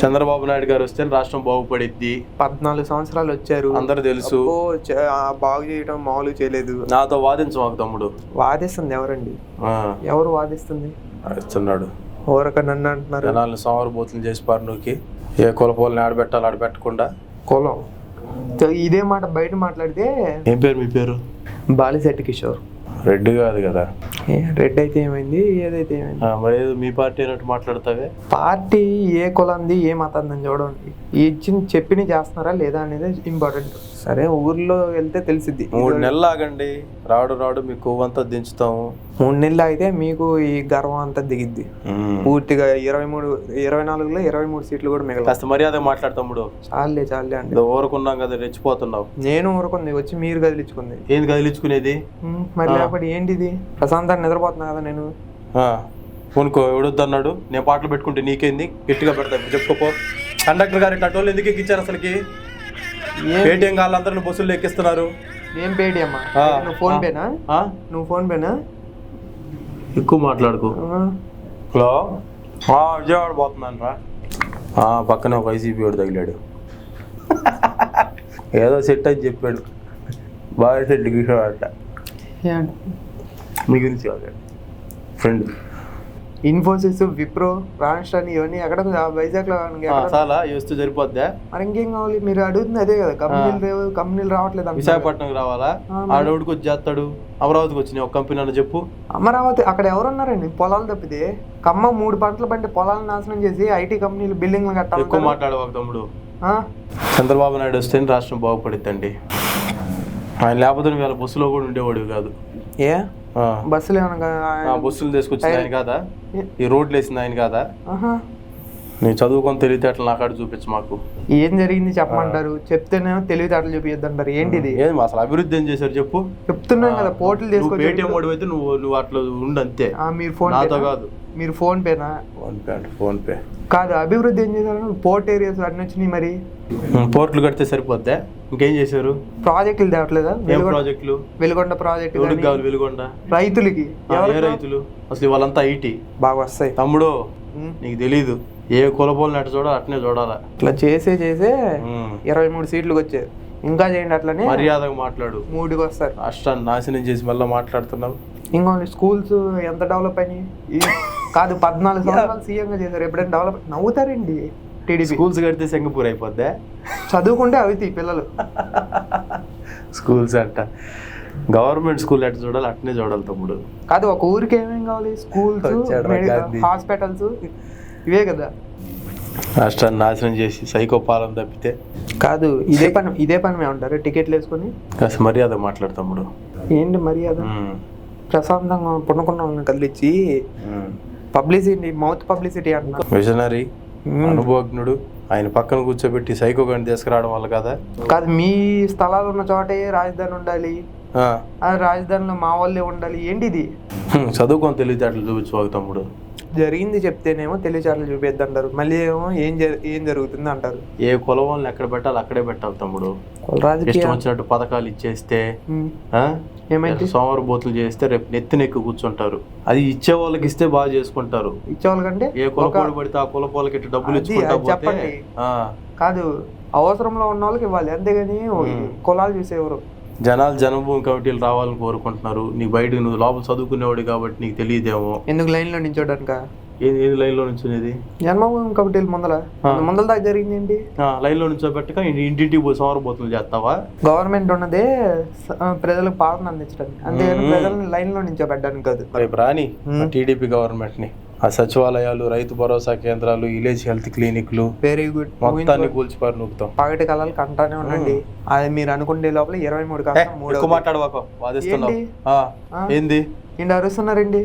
చంద్రబాబు నాయుడు గారు వస్తే రాష్ట్రం బాగుపడిద్ది. పద్నాలుగు సంవత్సరాలు వచ్చారు. అందరూ తెలుసు. బాగు చేయడం మామూలు చేయలేదు. నాతో వాదించమాకు తమ్ముడు. వాదిస్తుంది ఎవరండి? ఎవరు వాదిస్తుంది? ఇస్తున్నాడు ఊరక నన్ను అంటున్నారు? జనాలను సోమరబోతులు చేసి పారునూకి. ఏ కులపోలని ఆడబెట్టాలి ఆడబెట్టకుండా కులం. ఇదే మాట బయట మాట్లాడితే ఏం పేరు మీ పేరు? బాలిశెట్టి కిషోర్. రెడ్డి కాదు కదా. ఏ, రెడ్ అయితే ఏమైంది? ఏదైతే ఏమైంది? మరి మీ పార్టీ అన్నట్టు మాట్లాడతావే? పార్టీ ఏ కులంది ఏ మతంది చూడండి. ఇచ్చిన చెప్పిన చేస్తున్నారా లేదా అనేది ఇంపార్టెంట్ సరే ఊర్లో వెళ్తే తెలిసిద్ది. మూడు నెలలు ఆగండి. రాడు రాడు మీ కొవ్వంతా దించుతాము. మూడు నెలలు అయితే మీకు ఈ గర్వం అంతా దిగిద్ది. పూర్తిగా ఇరవై మూడు ఇరవై నాలుగులో ఇరవై మూడు సీట్లు కూడా మిగల కాస్త మర్యాద మాట్లాడు తమ్ముడు. చాలే చాలే అండి. ఊరుకున్నాం కదా రెచ్చిపోతున్నావు. నేను ఊరుకుంది వచ్చి మీరు కదిలించుకుంది. ఏంది కదిలించుకునేది? ఉమ్, లేకపోతే ఏంటిది? ప్రశాంతాన్ని నిద్రపోతున్నా కదా నేను. ఆ, పూనుకో ఎవడొద్దు అన్నాడు నేను పాటలు పెట్టుకుంటే నీకేంది? గట్టిగా పెడతా ఇప్పుడు చెప్పుకోపో. కండక్టర్ గారి టటోలు ఎందుకు ఎక్కించారు అసలుకి? పేటీఎం వాళ్ళందరూ బస్సుల్లో ఎక్కిస్తున్నారు. ఏం ఆ, నువ్వు ఫోన్. పేనా? నువ్వు ఫోన్ పేనా ఎక్కువ మాట్లాడుకో. ఆ, హలో? ఆ, విజయవాడ పోతున్నాను రా. ఆ, పక్కనే ఒక ఐసీపీ వాడు తగిలాడు. ఏదో సెట్ అని చెప్పాడు. బాగా సెట్ గిసాడట ఏం- మీ గురించి ఫ్రెండ్ ఇన్ఫోసిస్ విప్రో రాన్స్టాన్ ఇవన్నీ ఎక్కడ వైజాగ్లో చాలా వస్తే సరిపోద్దా? మరి ఇంకేం కావాలి? మీరు అడుగుతుంది అదే కదా. కంపెనీలు లేవు కంపెనీలు రావట్లేదు అంటున్నారు. విశాఖపట్నంకి రావాలా? ఆ, మరి. ఆడవుడికి వచ్చి చేస్తాడు? అమరావతికి వచ్చి ఒక కంపెనీ అని చెప్పు. అమరావతి అక్కడ ఎవరున్నారండి? పొలాలు తప్పితే? ఖమ్మం మూడు పంటలు పండి పొలాలను నాశనం చేసి ఐటీ కంపెనీలు బిల్డింగ్లు ఎక్కువ కట్టాలి మాట్లాడవాక తమ్ముడు చంద్రబాబు నాయుడు వస్తే రాష్ట్రం బాగుపడిద్దండి. ఆయన లేకపోతే వీళ్ళ బస్సులో కూడా ఉండేవాడు కాదు. ఏ. బస్సులు ఏమన్నా బస్సులు తీసుకొచ్చింది ఆయన కాదా? ఈ రోడ్లు వేసింది ఆయన కాదా. నేను చదువుకొని తెలివితేటలు నాకాడు చూపించు మాకు. ఏం జరిగింది చెప్పమంటారు? చెప్తేనేమో తెలివితేటలు చూపియద్దు అంటారు ఏంటిది? ఏం అసలు అభివృద్ధి ఏం చేశారు చెప్పు? చెప్తున్నాం కదా పోర్టులు నువ్వు తీసుకొచ్చి పేటిఎం వాడు అయితే నువ్వు నువ్వు అట్లా ఉండు అంతే ఆ, మీరు ఫోన్ నాతో? కాదు. మీరు ఫోన్ పేనా? ఫోన్ పే అంటే ఫోన్ పే. కాదు అభివృద్ధి ఏం చేశారు? పోర్ట్ ఏరియాస్ అన్ని వచ్చినాయి మరి. పోర్ట్లు కడితే సరిపోద్దా? ఇంకేం చేశారు? ప్రాజెక్టులు తేవట్లేదా? ఏం ప్రాజెక్టులు? వెలుగొండ ప్రాజెక్టు కావాలి వెలుగొండ? రైతులకి. ఏ రైతులు? అసలు వాళ్ళంతా ఐటీ. బాగా వస్తాయి. తమ్ముడు. నీకు తెలీదు. ఏ కులపోలని అట్ట చూడాలి అట్నే చూడాలా? ఇట్లా చేసే చేసే. ఇరవై మూడు సీట్లకు వచ్చాయి. ఇంకా చేయండి అట్లనే మర్యాదగా మాట్లాడు. మూడుకి వస్తారు. రాష్ట్రాన్ని నాశనం చేసి మళ్ళీ మాట్లాడుతున్నావు. ఇంకోటి స్కూల్స్ ఎంత డెవలప్ అయినాయి? కాదు పద్నాలుగు సంవత్సరాలు సీఎంగా చేశారు. ఎప్పుడైనా డెవలప్ నవ్వుతారండి. టీడీపీ. స్కూల్స్ కడితే సింగపూర్ అయిపోద్దా? చదువుకుంటే అవితి పిల్లలు. స్కూల్స్ అంట. గవర్నమెంట్ స్కూల్ ఎట్ట చూడాలి అట్నే చూడాలి తమ్ముడు. కాదు ఒక ఊరికి ఏమేం కావాలి? స్కూల్స్. హాస్పిటల్స్ ఇవే కదా. రాష్ట్రాన్ని నాశనం చేసి సైకో పాలన తప్పితే. కాదు ఇదే పని ఇదే పని మేము ఉంటారు టికెట్లు వేసుకొని? కాస్త మర్యాద మాట్లాడు తమ్ముడు. ఏంటి మర్యాద. ప్రశాంతంగా పుణుకున్న వాళ్ళని కదిలిచ్చి. పబ్లిసిటీ మౌత్ పబ్లిసిటీ అంటున్నారు. విజనరీ. అనుభవజ్ఞుడు. ఆయన పక్కన కూర్చోబెట్టి సైకో గని తీసుకురావడం వల్ల కదా. కాదు మీ స్థలాలు ఉన్న చోటే రాజధాని ఉండాలి. ఆ. రాజధానిలో మా వాళ్ళే ఉండాలి. ఏంటిది? చదువుకొని తెలివితేటలు చూపించుకోక తమ్ముడు. జరిగింది చెప్తేనేమో తెలివిచాట్లు చూపిద్ది అంటారు మళ్ళీ ఏమో ఏం ఏం జరుగుతుంది అంటారు. ఏ కులం వాళ్ళని ఎక్కడ పెట్టాలి అక్కడే పెట్టాలి తమ్ముడు. ఇష్టం వచ్చినట్టు పథకాలు ఇచ్చేస్తే? ఏమైంది? సోమవారం బోతులు చేస్తే రేపు నెత్తినెక్కి కూర్చుంటారు. అది ఇచ్చే వాళ్ళకి ఇస్తే బాగా చేసుకుంటారు. ఇచ్చేవాళ్ళకంటే ఏ కుల ఒక- పోలు పడితే ఆ కుల పోలకి ఇట్టు డబ్బులు ఇచ్చుకుంటా కాదు అవసరంలో ఉన్న వాళ్ళకి ఇవ్వాలి. అంతేగాని. కులాలు చూసేవారు. జనాలు జనభూమి కమిటీలు రావాలని కోరుకుంటున్నారు. నీకు బయట నువ్వు లోపల చదువుకునేవాడు కాబట్టి నీకు తెలియదేమో. ఎందుకు లైన్లో నించోడానిక ఏది ఏది లైన్లో నుంచునేది? జన్మభూమి కమిటీలు ముందల? ఆ. ముందల దాకా జరిగింది ఏంటి? లైన్లో నుంచోబెట్టక ఇంటి- ఇంటింటికి పోయి సోమవారం బోతులు చేస్తావా? గవర్నమెంట్ ఉన్నదే ప్రజలకు పాలన అందించడానికి. అంతేగాని. ప్రజల్ని లైన్లో నించోబెట్టడానికి కాదు. రేపు రాని. టీడీపీ గవర్నమెంట్ని. ఆ సచివాలయాలు రైతు భరోసా కేంద్రాలు విలేజ్ హెల్త్ క్లినిక్లు వెరీ గుడ్ మొత్తాన్ని కూల్చిపారు నూపుతాం పగటి కళలు కంటానే ఉండండి. అది మీరు అనుకునే లోపల ఇరవై మూడు ఎక్కువ మూడు మాట్లాడవాకో? ఏంది? ఇంటి అరుస్తున్నారండి?